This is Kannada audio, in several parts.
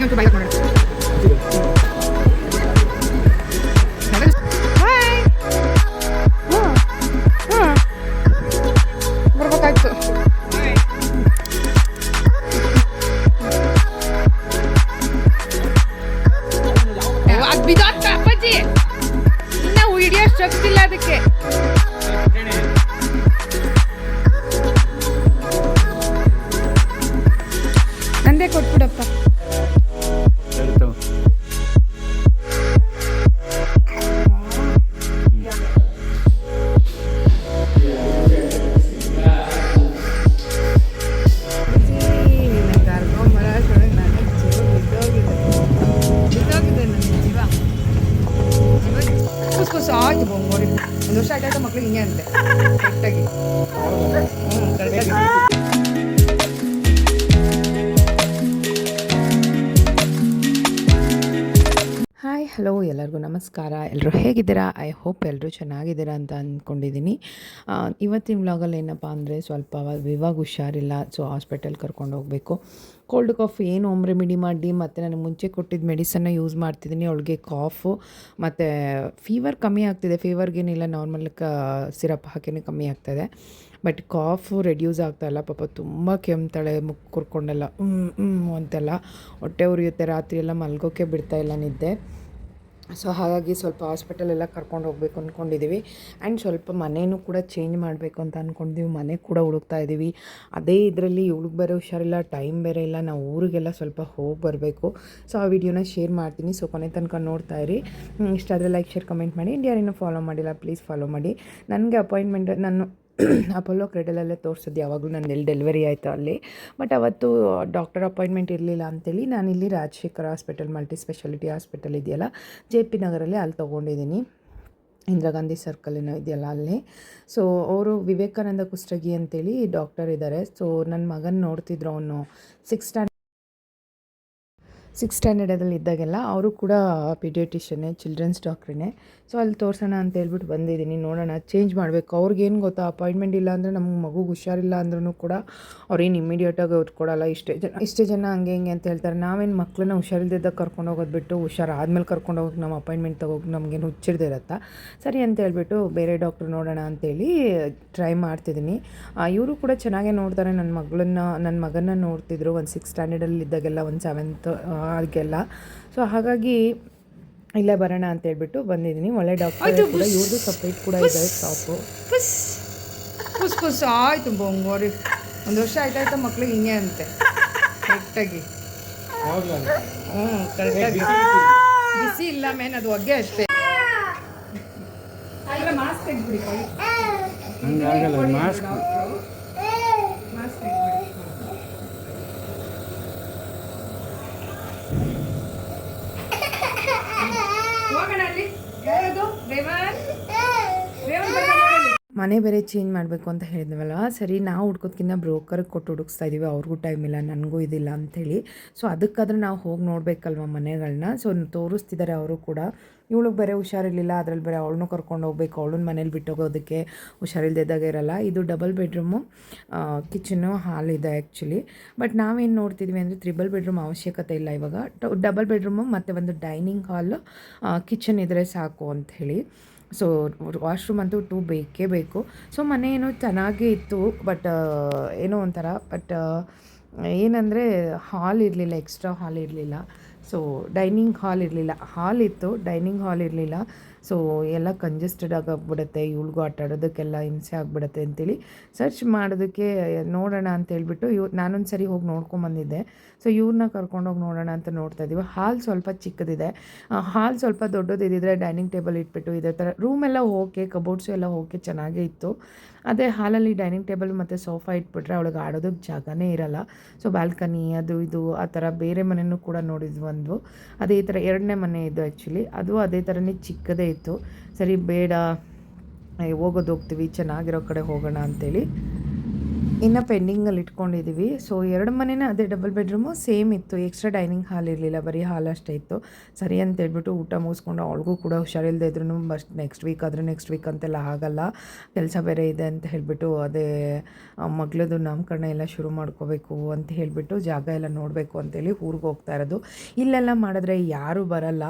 ಇನ್ನೊಂದು ಬೈಕ್ ಮಾಡೋಣ ನಮಸ್ಕಾರ. ಎಲ್ಲರೂ ಹೇಗಿದ್ದೀರಾ? ಐ ಹೋಪ್ ಎಲ್ಲರೂ ಚೆನ್ನಾಗಿದ್ದೀರಾ ಅಂತ ಅಂದ್ಕೊಂಡಿದ್ದೀನಿ. ಇವತ್ತಿನ ವ್ಲಾಗಲ್ಲಿ ಏನಪ್ಪ ಅಂದರೆ ಸ್ವಲ್ಪ ಇವಾಗ ಹುಷಾರಿಲ್ಲ, ಸೊ ಹಾಸ್ಪಿಟಲ್ ಕರ್ಕೊಂಡು ಹೋಗಬೇಕು. ಕೋಲ್ಡ್ ಕಾಫ್ ಏನು ಹೋಮ್ ರೆಮಿಡಿ ಮಾಡಿ, ಮತ್ತು ನಾನು ಮುಂಚೆ ಕೊಟ್ಟಿದ್ದ ಮೆಡಿಸನ್ನ ಯೂಸ್ ಮಾಡ್ತಿದ್ದೀನಿ. ಅವಳಿಗೆ ಕಾಫು, ಮತ್ತು ಫೀವರ್ ಕಮ್ಮಿ ಆಗ್ತಿದೆ. ಫೀವರ್ಗೇನಿಲ್ಲ ನಾರ್ಮಲ್ ಕ, ಸಿರಪ್ ಹಾಕಿನೇ ಕಮ್ಮಿ ಆಗ್ತಾಯಿದೆ ಬಟ್ ಕಾಫು ರೆಡ್ಯೂಸ್ ಆಗ್ತಾಯಿಲ್ಲ ಪಾಪ ತುಂಬ ಕೆಮ್ತಾಳೆ ಮುಖ ಕುರ್ಕೊಂಡೆಲ್ಲ ಹ್ಞೂ ಹ್ಞೂ ಅಂತೆಲ್ಲ ಹೊಟ್ಟೆ ಉರಿಯುತ್ತೆ. ರಾತ್ರಿ ಎಲ್ಲ ಬಿಡ್ತಾ ಇಲ್ಲ ನಿದ್ದೆ. ಸೊ ಹಾಗಾಗಿ ಸ್ವಲ್ಪ ಹಾಸ್ಪಿಟಲೆಲ್ಲ ಕರ್ಕೊಂಡು ಹೋಗಬೇಕು ಅಂದ್ಕೊಂಡಿದ್ದೀವಿ ಆ್ಯಂಡ್ ಸ್ವಲ್ಪ ಮನೆಯೂ ಕೂಡ ಚೇಂಜ್ ಮಾಡಬೇಕು ಅಂತ ಅಂದ್ಕೊಂಡಿದ್ದೀವಿ ಮನೆ ಕೂಡ ಹುಡುಕ್ತಾ ಇದ್ದೀವಿ ಅದೇ ಇದರಲ್ಲಿ ಇವಳಿಗೆ ಬೇರೆ ಹುಷಾರಿಲ್ಲ ಟೈಮ್ ಬೇರೆ ಇಲ್ಲ. ನಾವು ಊರಿಗೆಲ್ಲ ಸ್ವಲ್ಪ ಹೋಗಿ ಬರಬೇಕು. ಸೊ ಆ ವಿಡಿಯೋನ ಶೇರ್ ಮಾಡ್ತೀನಿ. ಸೊ ಕೊನೆ ತನಕ ನೋಡ್ತಾ ಇರಿ. ಇಷ್ಟಾದರೆ ಲೈಕ್ ಶೇರ್ ಕಮೆಂಟ್ ಮಾಡಿ. ಯಾರೇನೂ ಫಾಲೋ ಮಾಡಿಲ್ಲ ಪ್ಲೀಸ್ ಫಾಲೋ ಮಾಡಿ. ನನಗೆ ಅಪಾಯಿಂಟ್ಮೆಂಟ್ ನಾನು ಅಪೋಲೋ ಕ್ರೆಡಲಲ್ಲೇ ತೋರಿಸಿದ್ದು ಯಾವಾಗಲೂ ನಾನು ಎಲ್ಲಿ ಡೆಲಿವರಿ ಆಯಿತು ಅಲ್ಲಿ. ಬಟ್ ಅವತ್ತು ಡಾಕ್ಟರ್ ಅಪಾಯಿಂಟ್ಮೆಂಟ್ ಇರಲಿಲ್ಲ ಅಂತೇಳಿ ನಾನಿಲ್ಲಿ Rajashekhar hospital multi speciality hospital ಇದೆಯಲ್ಲ ಜೆ ಪಿ ನಗರಲ್ಲಿ ಅಲ್ಲಿ ತೊಗೊಂಡಿದ್ದೀನಿ. ಇಂದಿರಾ ಗಾಂಧಿ ಸರ್ಕಲ್ ಏನೋ ಇದೆಯಲ್ಲ ಅಲ್ಲಿ. ಸೊ ಅವರು ವಿವೇಕಾನಂದ ಕುಷ್ಟಗಿ ಅಂತೇಳಿ ಡಾಕ್ಟರ್ ಇದ್ದಾರೆ. ಸೊ ನನ್ನ ಮಗನ ನೋಡ್ತಿದ್ರು ಅವನು ಸಿಕ್ಸ್ ಸ್ಟ್ಯಾಂಡ್ ಸಿಕ್ಸ್ ಸ್ಟ್ಯಾಂಡರ್ಡಲ್ಲಿ ಇದ್ದಾಗೆಲ್ಲ ಅವರು ಕೂಡ ಪಿಡಿಯಟಿಷನ್ನೇ ಚಿಲ್ಡ್ರನ್ಸ್ ಡಾಕ್ಟ್ರೇ ಸೊ ಅಲ್ಲಿ ತೋರಿಸೋಣ ಅಂತ ಹೇಳ್ಬಿಟ್ಟು ಬಂದಿದ್ದೀನಿ. ನೋಡೋಣ, ಚೇಂಜ್ ಮಾಡಬೇಕು. ಅವ್ರಿಗೇನು ಗೊತ್ತಾ? ಅಪಾಯಿಂಟ್ಮೆಂಟ್ ಇಲ್ಲ ಅಂದರೆ ನಮ್ಗೆ ಮಗು ಹುಷಾರಿಲ್ಲ ಅಂದ್ರೂ ಕೂಡ ಅವ್ರೇನು ಇಮ್ಮಿಡಿಯೇಟಾಗಿ ಅವ್ರು ಕೊಡೋಲ್ಲ. ಇಷ್ಟೇ ಜನ ಇಷ್ಟೇ ಜನ ಹಂಗೆ ಹಿಂಗೆ ಅಂತ ಹೇಳ್ತಾರೆ. ನಾವೇನು ಮಕ್ಕಳನ್ನ ಹುಷಾರಿಲ್ದಿದ್ದಾಗ ಕರ್ಕೊಂಡು ಹೋಗೋದು ಬಿಟ್ಟು ಹುಷಾರು ಆದಮೇಲೆ ಕರ್ಕೊಂಡು ಹೋಗಿ ನಮ್ಮ ಅಪಾಯಿಂಟ್ಮೆಂಟ್ ತಗೋಗಿ ನಮಗೇನು ಹುಚ್ಚಿರ್ದಿರತ್ತಾ ಸರಿ ಅಂತ ಹೇಳ್ಬಿಟ್ಟು ಬೇರೆ ಡಾಕ್ಟ್ರು ನೋಡೋಣ ಅಂತೇಳಿ ಟ್ರೈ ಮಾಡ್ತಿದ್ದೀನಿ. ಇವರು ಕೂಡ ಚೆನ್ನಾಗೇ ನೋಡ್ತಾರೆ. ನನ್ನ ಮಗಳನ್ನ ನನ್ನ ಮಗನ ನೋಡ್ತಿದ್ರು. ಒಂದು ಸಿಕ್ಸ್ ಸ್ಟ್ಯಾಂಡರ್ಡಲ್ಲಿ ಇದ್ದಾಗೆಲ್ಲ ಒಂದು ಸೆವೆಂತ್ ಆಗೆಲ್ಲ ಸೊ ಹಾಗಾಗಿ ಇಲ್ಲೇ ಬರೋಣ ಅಂತ ಹೇಳ್ಬಿಟ್ಟು ಬಂದಿದ್ದೀನಿ. ಒಳ್ಳೆ ಡಾಕ್ಟರ್ ಕೂಡ ಇವ್ರದ್ದು ಸಪ್ರೇಟ್ ಕೂಡ ಇದೆ ಶಾಪು ಪುಸ್ ಪುಸ್ ಆಯ್ತು ಬೋಂಗೋರಿ. ಒಂದು ವರ್ಷ ಆಯ್ತಾಯ್ತು ಮಕ್ಳಿಗೆ ಹಿಂಗೆ ಅಂತೆ. ಕರೆಕ್ಟಾಗಿ. ಹ್ಞೂ ಕರೆಕ್ಟಾಗಿ. ಬಿಸಿ ಇಲ್ಲ ಮೇನ್ ಅದು ಹೊಗೆ ಅಷ್ಟೇ. ಮಾಸ್ಕ್ ಮಾಸ್ಕ್ ಮಾಸ್ಕ್ ಮನೆ ಬೇರೆ ಚೇಂಜ್ ಮಾಡಬೇಕು ಅಂತ ಹೇಳಿದ್ವಲ್ಲ ಸರಿ ನಾವು ಹುಡ್ಕೋದ್ಕಿಂತ ಬ್ರೋಕರ್ಗೆ ಕೊಟ್ಟು ಹುಡುಕ್ಸ್ತಾ ಇದ್ದೀವಿ ಅವ್ರಿಗೂ ಟೈಮ್ ಇಲ್ಲ, ನನಗೂ ಇದಿಲ್ಲ ಅಂಥೇಳಿ ಸೊ ಅದಕ್ಕಾದ್ರೆ ನಾವು ಹೋಗಿ ನೋಡಬೇಕಲ್ವ ಮನೆಗಳನ್ನ ಸೊ ತೋರಿಸ್ತಿದ್ದಾರೆ ಅವರು ಕೂಡ. ಇವಳಿಗೆ ಬೇರೆ ಹುಷಾರಿರಲಿಲ್ಲ, ಅದ್ರಲ್ಲಿ ಬೇರೆ ಅವಳನ್ನು ಕರ್ಕೊಂಡು ಹೋಗ್ಬೇಕು, ಅವಳನ್ನ ಮನೇಲಿ ಬಿಟ್ಟೋಗೋದಕ್ಕೆ ಹುಷಾರಿಲ್ದಿದ್ದಾಗ ಇರಲ್ಲ. ಇದು ಡಬಲ್ ಬೆಡ್ರೂಮು ಕಿಚನು ಹಾಲ್ ಇದೆ ಆ್ಯಕ್ಚುಲಿ ಬಟ್ ನಾವೇನು ನೋಡ್ತಿದ್ವಿ ಅಂದರೆ ತ್ರಿಬಲ್ ಬೆಡ್ರೂಮ್ ಅವಶ್ಯಕತೆ ಇಲ್ಲ ಇವಾಗ. ಡಬಲ್ ಬೆಡ್ರೂಮು ಮತ್ತು ಒಂದು ಡೈನಿಂಗ್ ಹಾಲ್ ಕಿಚನ್ ಇದ್ದರೆ ಸಾಕು ಅಂತ ಹೇಳಿ ಸೊ ವಾಶ್ರೂಮ್ ಅಂತೂ ಟೂ ಬೇಕೇ ಬೇಕು. ಸೊ ಮನೆ ಏನೋ ಚೆನ್ನಾಗೇ ಇತ್ತು ಬಟ್ ಏನೋ ಒಂಥರ ಬಟ್ ಏನಂದರೆ ಹಾಲ್ ಇರಲಿಲ್ಲ ಎಕ್ಸ್ಟ್ರಾ ಹಾಲ್ ಇರಲಿಲ್ಲ. ಸೊ ಡೈನಿಂಗ್ ಹಾಲ್ ಇರಲಿಲ್ಲ. ಹಾಲ್ ಇತ್ತು ಡೈನಿಂಗ್ ಹಾಲ್ ಇರಲಿಲ್ಲ. ಸೊ ಎಲ್ಲ ಕಂಜೆಸ್ಟೆಡ್ ಆಗಿಬಿಡುತ್ತೆ ಇವ್ಳಿಗೂ ಆಟ ಆಡೋದಕ್ಕೆಲ್ಲ ಹಿಂಸೆ ಆಗಿಬಿಡುತ್ತೆ ಅಂತೇಳಿ ಸರ್ಚ್ ಮಾಡೋದಕ್ಕೆ ನೋಡೋಣ ಅಂತ ಹೇಳ್ಬಿಟ್ಟು ಇವ್, ನಾನೊಂದು ಸರಿ ಹೋಗಿ ನೋಡ್ಕೊಂಬಂದಿದ್ದೆ ಸೊ ಇವ್ರನ್ನ ಕರ್ಕೊಂಡೋಗಿ ನೋಡೋಣ ಅಂತ ನೋಡ್ತಾ ಇದ್ದೀವಿ ಹಾಲ್ ಸ್ವಲ್ಪ ಚಿಕ್ಕದಿದೆ. ಹಾಲ್ ಸ್ವಲ್ಪ ದೊಡ್ಡದಿದ್ದರೆ ಡೈನಿಂಗ್ ಟೇಬಲ್ ಇಟ್ಬಿಟ್ಟು ಇದೇ ಥರ ರೂಮೆಲ್ಲ ಓಕೆ ಕಬೋರ್ಡ್ಸು ಎಲ್ಲ ಓಕೆ ಚೆನ್ನಾಗೇ ಇತ್ತು. ಅದೇ ಹಾಲಲ್ಲಿ ಡೈನಿಂಗ್ ಟೇಬಲ್ ಮತ್ತು ಸೋಫಾ ಇಟ್ಬಿಟ್ರೆ ಅವಳಿಗೆ ಆಡೋದಕ್ಕೆ ಜಾಗನೇ ಇರಲ್ಲ. ಸೊ ಬಾಲ್ಕನಿ ಅದು ಇದು ಆ ಥರ ಬೇರೆ ಮನೆಯೂ ಕೂಡ ನೋಡಿದ್ವಿ ಒಂದು ಅದೇ ಥರ ಎರಡನೇ ಮನೆ ಇದ್ದು ಆ್ಯಕ್ಚುಲಿ ಅದು ಅದೇ ಥರನೇ ಚಿಕ್ಕದೇ ಇತ್ತು. ಸರಿ, ಬೇಡ ಹೋಗೋದು ಹೋಗ್ತೀವಿ, ಚೆನ್ನಾಗಿರೋ ಕಡೆ ಹೋಗೋಣ ಅಂತೇಳಿ. ಇನ್ನು ಪೆಂಡಿಂಗಲ್ಲಿ ಇಟ್ಕೊಂಡಿದ್ದೀವಿ ಸೊ ಎರಡು ಮನೆನೇ ಅದೇ ಡಬಲ್ ಬೆಡ್ರೂಮು ಸೇಮ್ ಇತ್ತು. ಎಕ್ಸ್ಟ್ರಾ ಡೈನಿಂಗ್ ಹಾಲ್ ಇರಲಿಲ್ಲ. ಬರೀ ಹಾಲ್ ಅಷ್ಟೇ ಇತ್ತು. ಸರಿ ಅಂತ ಹೇಳ್ಬಿಟ್ಟು ಊಟ ಮುಗಿಸ್ಕೊಂಡು ಅವಳಿಗೂ ಕೂಡ ಹುಷಾರಿಲ್ಲದೆ ಇದ್ರೂ ಬಸ್ಟ್ ನೆಕ್ಸ್ಟ್ ವೀಕ್ ಆದರೆ ನೆಕ್ಸ್ಟ್ ವೀಕ್ ಅಂತೆಲ್ಲ ಆಗಲ್ಲ. ಕೆಲಸ ಬೇರೆ ಇದೆ ಅಂತ ಹೇಳಿಬಿಟ್ಟು ಅದೇ ಮಗಳದು ನಾಮಕರಣ ಎಲ್ಲ ಶುರು ಮಾಡ್ಕೋಬೇಕು ಅಂತ ಹೇಳಿಬಿಟ್ಟು ಜಾಗ ಎಲ್ಲ ನೋಡಬೇಕು ಅಂತೇಳಿ ಊರಿಗೆ ಹೋಗ್ತಾ ಇರೋದು. ಇಲ್ಲೆಲ್ಲ ಮಾಡಿದ್ರೆ ಯಾರೂ ಬರಲ್ಲ.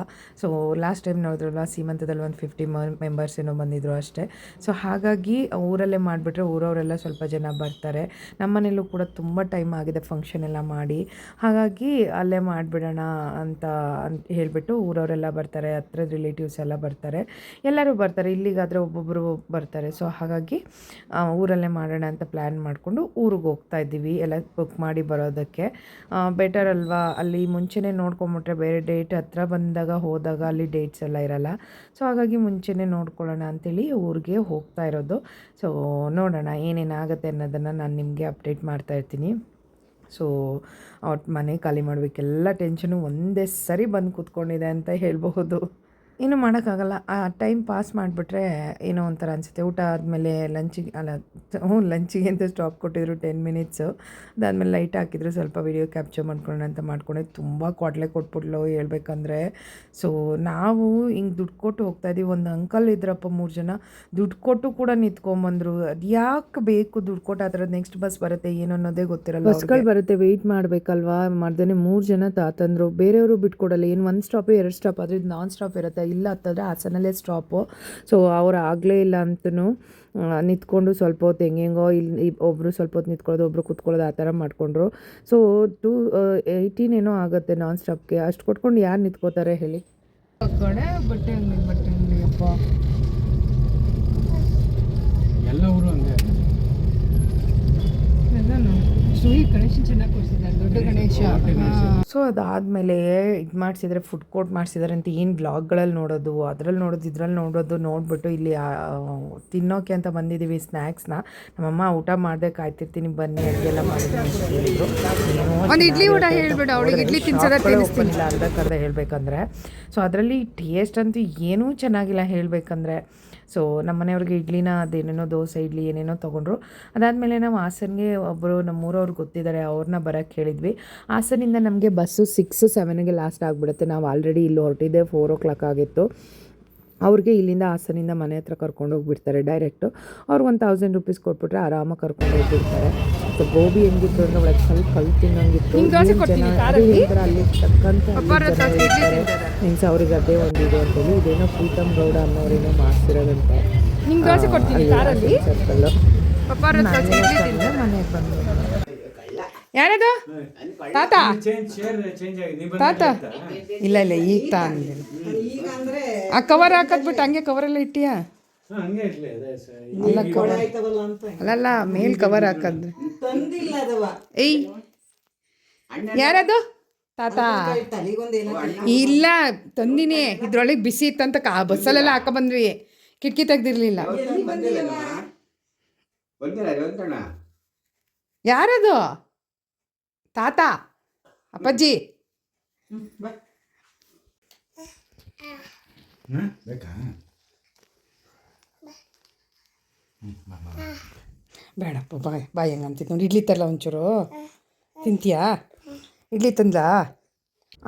ಸೊ ಲಾಸ್ಟ್ ಟೈಮ್ ನೋಡಿದ್ರಲ್ಲ, ಸೀಮಂತದಲ್ಲಿ ಒಂದು ಫಿಫ್ಟಿ ಮೆಂಬರ್ಸ್ ಏನೋ ಬಂದಿದ್ರು ಅಷ್ಟೇ. ಸೊ ಹಾಗಾಗಿ ಊರಲ್ಲೇ ಮಾಡಿಬಿಟ್ರೆ ಊರವರೆಲ್ಲ ಸ್ವಲ್ಪ ಜನ ಬರ್ತಾರೆ. ನಮ್ಮ ಮನೇಲೂ ಕೂಡ ತುಂಬ ಟೈಮ್ ಆಗಿದೆ ಫಂಕ್ಷನ್ ಎಲ್ಲ ಮಾಡಿ. ಹಾಗಾಗಿ ಅಲ್ಲೇ ಮಾಡಿಬಿಡೋಣ ಅಂತ ಅಂತ ಹೇಳಿಬಿಟ್ಟು ಊರವರೆಲ್ಲ ಬರ್ತಾರೆ ಹತ್ರದ ರಿಲೇಟಿವ್ಸ್ ಎಲ್ಲ ಬರ್ತಾರೆ. ಎಲ್ಲರೂ ಬರ್ತಾರೆ, ಇಲ್ಲಿಗಾದರೆ ಒಬ್ಬೊಬ್ಬರು ಬರ್ತಾರೆ. ಸೊ ಹಾಗಾಗಿ ಊರಲ್ಲೇ ಮಾಡೋಣ ಅಂತ ಪ್ಲ್ಯಾನ್ ಮಾಡಿಕೊಂಡು ಊರಿಗೆ ಹೋಗ್ತಾ ಇದ್ದೀವಿ. ಎಲ್ಲ ಬುಕ್ ಮಾಡಿ ಬರೋದಕ್ಕೆ. ಬೆಟರ್ ಅಲ್ವಾ? ಅಲ್ಲಿ ಮುಂಚೆನೇ ನೋಡ್ಕೊಂಬಿಟ್ರೆ ಬೇರೆ ಡೇಟ್ ಹತ್ರ ಬಂದಾಗ ಹೋದಾಗ ಅಲ್ಲಿ ಡೇಟ್ಸ್ ಎಲ್ಲ ಇರಲ್ಲ. ಸೊ ಹಾಗಾಗಿ ಮುಂಚೆನೇ ನೋಡ್ಕೊಳ್ಳೋಣ ಅಂತೇಳಿ ಊರಿಗೆ ಹೋಗ್ತಾ ಇರೋದು. ಸೊ ನೋಡೋಣ ಏನೇನಾಗುತ್ತೆ ಅನ್ನೋದನ್ನು ನಾನು ನಿಮಗೆ ಅಪ್ಡೇಟ್ ಮಾಡ್ತಾ ಇರ್ತೀನಿ. ಸೊ ಅವ್ರ ಮನೆ ಖಾಲಿ ಮಾಡಬೇಕೆಲ್ಲ ಟೆನ್ಷನು ಒಂದೇ ಸರಿ ಬಂದು ಕೂತ್ಕೊಂಡಿದೆ ಅಂತ ಹೇಳ್ಬಹುದು. ಏನು ಮಾಡೋಕ್ಕಾಗಲ್ಲ. ಆ ಟೈಮ್ ಪಾಸ್ ಮಾಡಿಬಿಟ್ರೆ ಏನೋ ಒಂಥರ ಅನಿಸುತ್ತೆ. ಊಟ ಆದಮೇಲೆ ಲಂಚಿಗೆ ಅಲ್ಲ, ಹ್ಞೂ ಲಂಚಿಗೆ ಅಂತ ಸ್ಟಾಪ್ ಕೊಟ್ಟಿದ್ರು ಟೆನ್ ಮಿನಿಟ್ಸು ಅದಾದಮೇಲೆ ಲೈಟ್ ಹಾಕಿದ್ರು ಸ್ವಲ್ಪ ವಿಡಿಯೋ ಕ್ಯಾಪ್ಚರ್ ಮಾಡ್ಕೊಳ್ಳೋಣ ಅಂತ ಮಾಡ್ಕೊಂಡೆ. ತುಂಬ ಕೊಡಲೆ ಕೊಟ್ಬಿಟ್ಲು ಹೇಳ್ಬೇಕಂದ್ರೆ. ಸೊ ನಾವು ಹಿಂಗೆ ದುಡ್ಡು ಕೊಟ್ಟು ಹೋಗ್ತಾ ಇದ್ದೀವಿ. ಒಂದು ಅಂಕಲ್ ಇದ್ರಪ್ಪ ಮೂರು ಜನ ದುಡ್ಡು ಕೊಟ್ಟು ಕೂಡ ನಿಂತ್ಕೊಂಬಂದ್ರು. ಅದು ಯಾಕೆ ಬೇಕು ದುಡ್ಡು ಕೊಟ್ಟು ಆ ಥರದ್ದು ನೆಕ್ಸ್ಟ್ ಬಸ್ ಬರುತ್ತೆ ಏನು ಅನ್ನೋದೇ ಗೊತ್ತಿರಲ್ಲ ಬಸ್ಗಳು ಬರುತ್ತೆ ವೆಯ್ಟ್ ಮಾಡಬೇಕಲ್ವಾ? ಮಾಡ್ದೇ ಮೂರು ಜನ ತಾತಂದ್ರು. ಬೇರೆಯವರು ಬಿಟ್ಕೊಡಲ್ಲ. ಏನು ಒಂದು ಸ್ಟಾಪ್ ಎರಡು ಸ್ಟಾಪ್ ಆದರೆ ಇದು ನಾನ್ ಸ್ಟಾಪ್ ಇರುತ್ತೆ. ಇಲ್ಲ ಅಂತಂದರೆ ಹಾಸನಲ್ಲೇ ಸ್ಟಾಪು ಸೊ ಅವ್ರು ಆಗಲೇ ಇಲ್ಲ ಅಂತೂ ನಿಂತ್ಕೊಂಡು ಸ್ವಲ್ಪ ಹೊತ್ತು ಹೆಂಗೆ ಹೆಂಗೋ ಇಲ್ಲಿ ಒಬ್ಬರು ಸ್ವಲ್ಪ ಹೊತ್ತು ನಿಂತ್ಕೊಳ್ಳೋದು ಒಬ್ಬರು ಕೂತ್ಕೊಳ್ಳೋದು ಆ ಥರ ಮಾಡಿಕೊಂಡ್ರು. ಸೊ ಟೂ ಏಯ್ಟೀನ್ ಏನೋ ಆಗುತ್ತೆ ನಾನ್ ಸ್ಟಾಪ್ಗೆ ಅಷ್ಟು ಕೊಟ್ಕೊಂಡು ಯಾರು ನಿಂತ್ಕೋತಾರೆ ಹೇಳಿ? ಬಟ್ಟೆ ಬಟ್ಟೆ ಎಲ್ಲ ಊರು ಒಂದೇ. ಗಣೇಶನ್ ಚೆನ್ನಾಗಿ ಕೊಡ್ಸಿದ್ದಾರೆ. ದೊಡ್ಡ ಗಣೇಶ. ಸೊ ಅದಾದಮೇಲೆ ಇದು ಮಾಡಿಸಿದ್ರೆ ಫುಡ್ ಕೋರ್ಟ್ ಮಾಡಿಸಿದ್ದಾರೆ ಅಂತ ಏನು ಬ್ಲಾಗ್ಗಳಲ್ಲಿ ನೋಡೋದು ಅದ್ರಲ್ಲಿ ನೋಡೋದು ಇದ್ರಲ್ಲಿ ನೋಡೋದು ನೋಡಿಬಿಟ್ಟು ಇಲ್ಲಿ ತಿನ್ನೋಕೆ ಅಂತ ಬಂದಿದ್ದೀವಿ ಸ್ನ್ಯಾಕ್ಸ್ನ ನಮ್ಮಮ್ಮ ಊಟ ಮಾಡದೆ ಕಾಯ್ತಿರ್ತೀನಿ ಬನ್ನಿ ಅಡುಗೆಲ್ಲ ಮಾಡಿದ್ರು ಇಡ್ಲಿ ಊಟ ಹೇಳ್ಬಿಡು ಅವಳಿಗೆ ಇಡ್ಲಿ ಇಲ್ಲ ಅರ್ಧಕ್ಕರ್ಧ ಹೇಳಬೇಕಂದ್ರೆ. ಸೊ ಅದರಲ್ಲಿ ಟೇಸ್ಟ್ ಅಂತೂ ಏನೂ ಚೆನ್ನಾಗಿಲ್ಲ ಹೇಳಬೇಕಂದ್ರೆ. ಸೊ ನಮ್ಮ ಮನೆಯವ್ರಿಗೆ ಇಡ್ಲಿನ ಅದೇನೇನೋ ದೋಸೆ, ಇಡ್ಲಿ ಏನೇನೋ ತೊಗೊಂಡ್ರು. ಅದಾದಮೇಲೆ ನಾವು ಹಾಸನ್ಗೆ ಒಬ್ಬರು ನಮ್ಮೂರವ್ರು ಗೊತ್ತಿದ್ದಾರೆ, ಅವ್ರನ್ನ ಬರೋಕ್ಕೆ ಹೇಳಿದ್ವಿ. ಹಾಸನಿಂದ ನಮಗೆ ಬಸ್ಸು ಸಿಕ್ಸು ಸೆವೆನ್ಗೆ ಲಾಸ್ಟ್ ಆಗಿಬಿಡುತ್ತೆ. ನಾವು ಆಲ್ರೆಡಿ ಇಲ್ಲಿ ಹೊರಟಿದ್ದೆ ಫೋರ್ ಓ ಕ್ಲಾಕ್ ಆಗಿತ್ತು. ಅವ್ರಿಗೆ ಇಲ್ಲಿಂದ ಹಾಸನಿಂದ ಮನೆ ಹತ್ರ ಕರ್ಕೊಂಡು ಹೋಗ್ಬಿಡ್ತಾರೆ ಡೈರೆಕ್ಟು ಅವ್ರು ಒಂದು ತೌಸಂಡ್ ರುಪೀಸ್ ಕೊಟ್ಬಿಟ್ರೆ ಆರಾಮಾಗಿ ಕರ್ಕೊಂಡು ಹೋಗ್ಬಿಡ್ತಾರೆ. ಸೊ ಗೋಬಿ ಹೆಂಗಿತ್ತು ಅಂದರೆ ಒಳಗೆ ಸ್ವಲ್ಪ ಕಲ್ ತಿನ್ನಂಗಿತ್ತು. ಜನ- ಅಲ್ಲಿ ತಕ್ಕಂತ ಮೀನ್ಸ್ ಅವ್ರಿಗೆ ಅದೇ ಒಂದಿದೆ ಅಂತೇಳಿ. ಇದೇನೋ ಪ್ರೀತಮ್ ಗೌಡ ಅನ್ನೋರೇನೋ ಮಾಡ್ತಿರೋದಂತೆ ಸರ್ಕಲ್ಲು ಮನೆಗೆ ಬಂದು ಯಾರದು? ತಾತ? ತಾತ? ಇಲ್ಲ ಇಲ್ಲ ಈಗ ತಾ ಅಂದಿಲ್ಲ ಆ ಕವರ್ ಹಾಕದ್ಬಿಟ್ಟು ಹಂಗೆ ಕವರೆಲ್ಲ ಇಟ್ಟಿಯಾ? ಹಾಂ ಹಂಗೆ ಇರಲಿ ಅದೇ ಸರ್ ಅಲ್ಲ ಕವರ್ ಅಲ್ಲಲ್ಲ ಮೇಲ್ ಕವರ್ ಹಾಕದ್ ಏಯ್. ಯಾರದು? ತಾತ. ಇಲ್ಲ ತಂದಿನಿ. ಇದ್ರೊಳಗೆ ಬಿಸಿ ಇತ್ತಂತ ಕಾ ಬಸ್ಸಲ್ಲೆಲ್ಲ ಹಾಕ ಬಂದ್ವಿ ಕಿಟಕಿ ತೆಗ್ದಿರ್ಲಿಲ್ಲ. ಯಾರದು? ತಾತ ಅಪ್ಪಾಜಿ. ಬೇಕಾ? ಬೇಡಪ್ಪ ಬಾಯ್ ಬಾಯ್ ಹೆಂಗೆ ಅಂತಿದ್ದು ನೋಡಿ. ಇಡ್ಲಿ ತರಲ್ಲ ಒಂಚೂರು. ತಿಂತೀಯಾ? ಇಡ್ಲಿ ತಂದ್ಲಾ?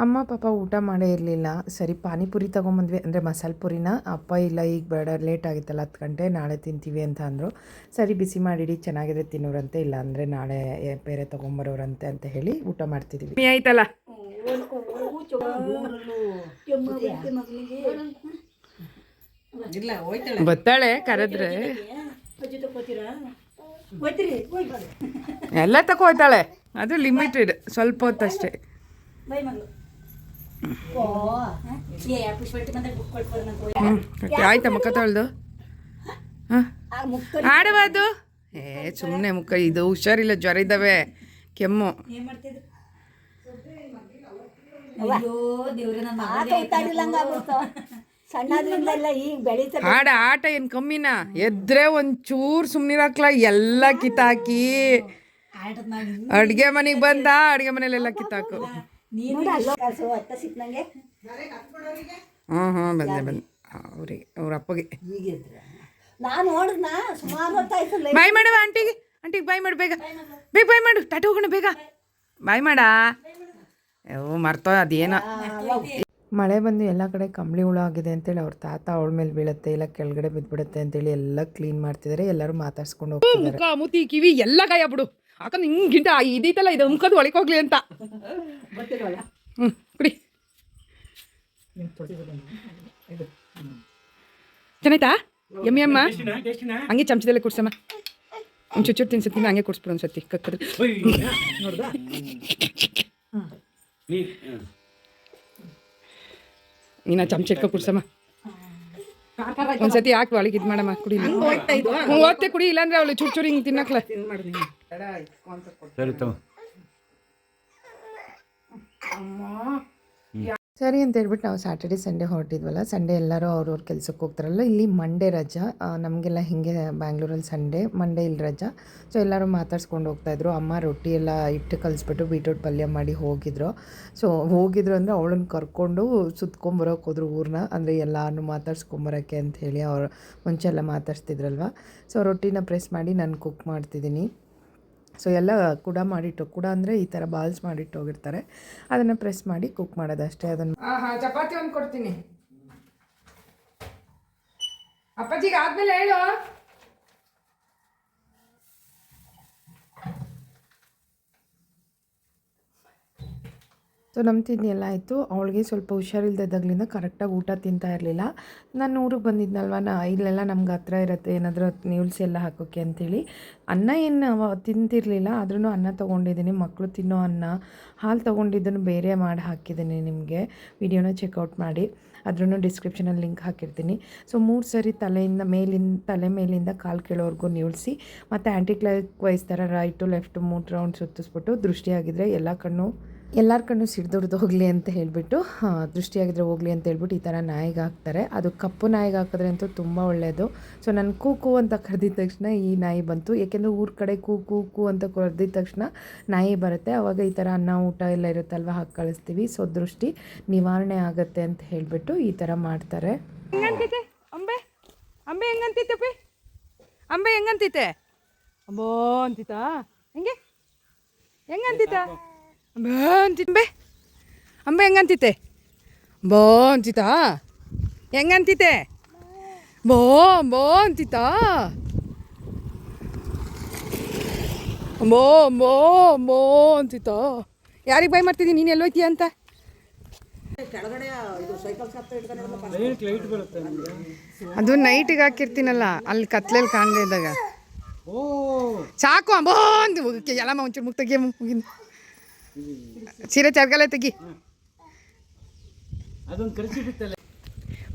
ಅಮ್ಮ ಪಾಪ ಊಟ ಮಾಡೇ ಇರಲಿಲ್ಲ. ಸರಿ ಪಾನಿಪುರಿ ತೊಗೊಂಬಂದ್ವಿ. ಅಂದರೆ ಮಸಾಲೆ ಪುರಿನ. ಅಪ್ಪ ಇಲ್ಲ ಈಗ ಬೇಡ ಲೇಟ್ ಆಗಿತ್ತಲ್ಲ ಹತ್ತು ಗಂಟೆ ನಾಳೆ ತಿಂತೀವಿ ಅಂತ ಅಂದರು. ಸರಿ ಬಿಸಿ ಮಾಡಿಡಿ ಚೆನ್ನಾಗಿದೆ ತಿನ್ನೋರಂತೆ ಇಲ್ಲ ಅಂದರೆ ನಾಳೆ ಬೇರೆ ತೊಗೊಂಬರೋರಂತೆ ಅಂತ ಹೇಳಿ ಊಟ ಮಾಡ್ತಿದ್ದೀವಿ ಆಯ್ತಲ್ಲ? ಬತ್ತಾಳೆ ಕರೆದ್ರೆ. ಎಲ್ಲ ತಕೋ ಹೋಯ್ತಾಳೆ. ಅದು ಲಿಮಿಟೆಡ್ ಸ್ವಲ್ಪ ಹೊತ್ತಷ್ಟೇ. ಆಯ್ತಾ ಮುಖ ತೊಳೆದು ಆಡಬಾರ್ದು ಏ ಸುಮ್ಮನೆ ಮುಖ ಇದು ಹುಷಾರಿಲ್ಲ ಜ್ವರ ಇದ್ದಾವೆ. ಕೆಮ್ಮು. ಆಡ ಆಟ ಏನು ಕಮ್ಮಿನ? ಎದ್ರೆ ಒಂಚೂರು ಸುಮ್ಮನಿರಾಕ್ಲ ಎಲ್ಲ ಕಿತ್ತಾಕಿ. ಅಡ್ಗೆ ಮನೆಗೆ ಬಂದ ಅಡ್ಗೆ ಮನೇಲೆಲ್ಲ ಕಿತ್ತಾಕು. ನೀನು ಹಾಂ ಹ್ಞೂ ಬಂದೆ ಬಂದೆ ಅವ್ರಿಗೆ ಅವ್ರ ಅಪ್ಪಗೆ. ನಾನು ನೋಡಿದ್ನ? ಸುಮಾರು ಹೊತ್ತಾಯ್ತು ಬಾಯ್ ಮಾಡುವ ಆಂಟಿಗೆ. ಆಂಟಿಗೆ ಬಾಯ್ ಮಾಡು ಬೇಗ. ಬೇಗ ಬಾಯ್ ಮಾಡು ತಟ್ಟು ಹೋಗೋಣ ಬೇಗ. ಬಾಯ್. ಮಾಡ. ಓ ಮರ್ತೋ ಅದೇನ. ಮಳೆ ಬಂದು ಎಲ್ಲ ಕಡೆ ಕಂಬಳಿ ಹುಳ ಆಗಿದೆ ಅಂತೇಳಿ ಅವ್ರ ತಾತ ಅವಳ ಮೇಲೆ ಬೀಳುತ್ತೆ ಇಲ್ಲ ಕೆಳಗಡೆ ಬಿದ್ದುಬಿಡುತ್ತೆ ಅಂತೇಳಿ ಎಲ್ಲ ಕ್ಲೀನ್ ಮಾಡ್ತಿದ್ದಾರೆ ಎಲ್ಲರೂ ಮಾತಾಡ್ಸ್ಕೊಂಡು ಹೋಗ್ತಾರೆ ಮುಖ ಮುತಿ ಕಿವಿ ಎಲ್ಲ ಗಾಯ ಬಿಡು. ಯಾಕಂದ್ರೆ ಹಿಂಗೆ ಗಿಂಟ ಇದೈತಲ್ಲ ಇದು ಮುಖದ ಒಳಗೆ ಹೋಗ್ಲಿ ಅಂತ. ಹ್ಞೂ ಕುಡಿ. ಚೆನ್ನಾಯ್ತಾ? ಎಮ್ಮಿ ಅಮ್ಮ? ಟೇಸ್ಟಿನಾ? ಹಂಗೆ ಚಮಚದಲ್ಲೇ ಕುಡ್ಸಮ್ಮ. ಒಂದು ಚುಚ್ಚೂರು ತಿನ್ಸತ್ತೀನಿ ಹಂಗೆ ಕುಡಿಸ್ಬಿಡು ಒಂದು ಸತಿ ಕಕ್ಕದ್ರೆ ನೋಡ್ದಾ. ನೀನು ಚಮಚ ಇಟ್ಕೊ ಕುಡ್ಸಮ್ಮ. ಒಂದ್ಸತಿ ಹಾಕಿ ಒಳಗೆ ಇದು ಮಾಡಮ್ಮ ಕುಡಿ. ಓದ್ತೆ ಕುಡಿ ಇಲ್ಲಾಂದ್ರೆ ಅವಳು ಚೂರು ಚೂರು ಹಿಂಗೆ ತಿನ್ನಕ್ಲ. ಸರಿ ಸರಿ ಅಂತ ಹೇಳ್ಬಿಟ್ಟು ನಾವು ಸ್ಯಾಟರ್ಡೆ ಸಂಡೇ ಹೊರಟಿದ್ವಲ್ಲ ಸಂಡೇ ಎಲ್ಲರೂ ಅವ್ರವ್ರ ಕೆಲ್ಸಕ್ಕೆ ಹೋಗ್ತಾರಲ್ಲ ಇಲ್ಲಿ ಮಂಡೇ ರಜಾ ನಮಗೆಲ್ಲ ಹಿಂಗೆ ಬ್ಯಾಂಗ್ಳೂರಲ್ಲಿ ಸಂಡೇ ಮಂಡೇ ಇಲ್ಲಿ ರಜಾ. ಸೊ ಎಲ್ಲರೂ ಮಾತಾಡ್ಸ್ಕೊಂಡು ಹೋಗ್ತಾಯಿದ್ರು ಅಮ್ಮ ರೊಟ್ಟಿ ಎಲ್ಲ ಇಟ್ಟು ಕಲಿಸ್ಬಿಟ್ಟು ಬೀಟ್ರೂಟ್ ಪಲ್ಯ ಮಾಡಿ ಹೋಗಿದ್ರು. ಸೊ ಹೋಗಿದ್ರು ಅಂದರೆ ಅವಳನ್ನ ಕರ್ಕೊಂಡು ಸುತ್ಕೊಂಬರೋಕೆ ಹೋದ್ರು ಊರನ್ನ ಅಂದರೆ ಎಲ್ಲಾನು ಮಾತಾಡ್ಸ್ಕೊಂಬರೋಕ್ಕೆ ಅಂತ ಹೇಳಿ ಅವ್ರು ಮುಂಚೆ ಎಲ್ಲ ಮಾತಾಡ್ಸ್ತಿದ್ರಲ್ವ? ಸೊ ರೊಟ್ಟಿನ ಪ್ರೆಸ್ ಮಾಡಿ ನಾನು ಕುಕ್ ಮಾಡ್ತಿದ್ದೀನಿ. ಸೊ ಎಲ್ಲ ಕೂಡ ಮಾಡಿಟ್ಟು ಕೂಡ ಅಂದರೆ ಈ ಥರ ಬಾಲ್ಸ್ ಮಾಡಿಟ್ಟು ಹೋಗಿರ್ತಾರೆ. ಅದನ್ನು ಪ್ರೆಸ್ ಮಾಡಿ ಕುಕ್ ಮಾಡೋದು ಅಷ್ಟೇ ಅದನ್ನು ಚಪಾತಿ ಒಂದು ಕೊಡ್ತೀನಿ. ಅಪ್ಪಾಜಿಗೆ ಆದ್ಮೇಲೆ ಹೇಳು. ಸೊ ನಮ್ಮ ತಿಂಡಿ ಎಲ್ಲ ಆಯಿತು. ಅವಳಿಗೆ ಸ್ವಲ್ಪ ಹುಷಾರಿಲ್ದಿದ್ದಾಗಲಿಂದ ಕರೆಕ್ಟಾಗಿ ಊಟ ತಿಂತಾ ಇರಲಿಲ್ಲ. ನಾನು ಊರಿಗೆ ಬಂದಿದ್ನಲ್ವ? ನಾ ಇಲ್ಲೆಲ್ಲ ನಮ್ಗೆ ಹತ್ರ ಇರುತ್ತೆ. ಏನಾದರೂ ನೀಲ್ಸ್ ಎಲ್ಲ ಹಾಕೋಕ್ಕೆ ಅಂಥೇಳಿ ಅನ್ನ ಏನು ತಿಂತಿರಲಿಲ್ಲ. ಆದ್ರೂ ಅನ್ನ ತೊಗೊಂಡಿದ್ದೀನಿ. ಮಕ್ಕಳು ತಿನ್ನೋ ಅನ್ನ, ಹಾಲು ತೊಗೊಂಡಿದ್ದನ್ನು ಬೇರೆ ಮಾಡಿ ಹಾಕಿದ್ದೀನಿ ನಿಮಗೆ. ವಿಡಿಯೋನ ಚೆಕ್ಔಟ್ ಮಾಡಿ. ಅದ್ರೂ ಡಿಸ್ಕ್ರಿಪ್ಷನಲ್ಲಿ ಲಿಂಕ್ ಹಾಕಿರ್ತೀನಿ. ಸೊ, ಮೂರು ಸರಿ ತಲೆಯಿಂದ ಮೇಲಿಂದ, ತಲೆ ಮೇಲಿಂದ ಕಾಲು ಕೇಳೋರ್ಗೂ ನಿಲ್ಸಿ ಮತ್ತು ಆ್ಯಂಟಿ ಕ್ಲಾಕ್ ವೈಸ್ ಥರ ರೈಟು ಲೆಫ್ಟು ಮೂರು ರೌಂಡ್ ಸುತ್ತಿಸ್ಬಿಟ್ಟು ದೃಷ್ಟಿಯಾಗಿದ್ದರೆ ಎಲ್ಲ ಕಣ್ಣು ಎಲ್ಲರ ಕಣ್ಣು ಸಿಡ್ದೊಡ್ದು ಹೋಗಲಿ ಅಂತ ಹೇಳಿಬಿಟ್ಟು ದೃಷ್ಟಿಯಾಗಿದ್ರೆ ಹೋಗಲಿ ಅಂತ ಹೇಳ್ಬಿಟ್ಟು ಈ ಥರ ನಾಯಿಗೆ ಹಾಕ್ತಾರೆ. ಅದು ಕಪ್ಪು ನಾಯಿಗೆ ಹಾಕಿದ್ರೆ ಅಂತೂ ತುಂಬ ಒಳ್ಳೆಯದು ಸೊ ನಾನು ಕೂಕು ಅಂತ ಕರೆದಿದ ತಕ್ಷಣ ಈ ನಾಯಿ ಬಂತು. ಏಕೆಂದರೆ ಊರ ಕಡೆ ಕೂ ಕೂಕು ಅಂತ ಕರೆದಿದ ತಕ್ಷಣ ನಾಯಿ ಬರುತ್ತೆ. ಆವಾಗ ಈ ಥರ ಅನ್ನ, ಊಟ ಎಲ್ಲ ಇರುತ್ತಲ್ವ, ಹಾಕಿ ಕಳಿಸ್ತೀವಿ. ಸೊ ದೃಷ್ಟಿ ನಿವಾರಣೆ ಆಗುತ್ತೆ ಅಂತ ಹೇಳಿಬಿಟ್ಟು ಈ ಥರ ಮಾಡ್ತಾರೆ. ಅಂಬೆ? ಅಂಬೆ ಅಂಬೆ ಅಂಬೋ ಅಂತಿತಾ ಹೆಂಗೆ? ಹೆಂಗಂತಿತ ಅಂಬೆ ಅಂತಿಂಬೆ ಅಂಬೆ? ಹೆಂಗಂತಿತ್ತೆ? ಬೋ ಅಂತಿತ್ತಾ? ಹೆಂಗಂತಿತ್ತೆ? ಬೋ ಬೋ ಅಂತಿತ್ತ? ಬೋ ಬೋ ಬೋ ಅಂತಿತಾ ಯಾರಿಗೆ ಬೈ ಮಾಡ್ತಿದ್ದೀನಿ ನೀನು ಎಲ್ಲೋಯ್ತೀಯ ಅಂತ? ಅದು ನೈಟಿಗೆ ಹಾಕಿರ್ತೀನಲ್ಲ ಅಲ್ಲಿ ಕತ್ಲೆಯಲ್ಲಿ ಕಾಣದೇ ಇದ್ದಾಗ. ಸಾಕು ಅಂಬೋ ಅಂತ ಎಲ್ಲಮ್ಮ ಎಲ್ಲ ಒಂಚೂರು ಮುಗ್ ತೆಗಿಯ ಮುಗಿನ ಸೀರೆ ಚರ್ಗಲೆ ತೆಗಿ. ಅದೊಂದು ಬಿತ್ತಲ್ಲ.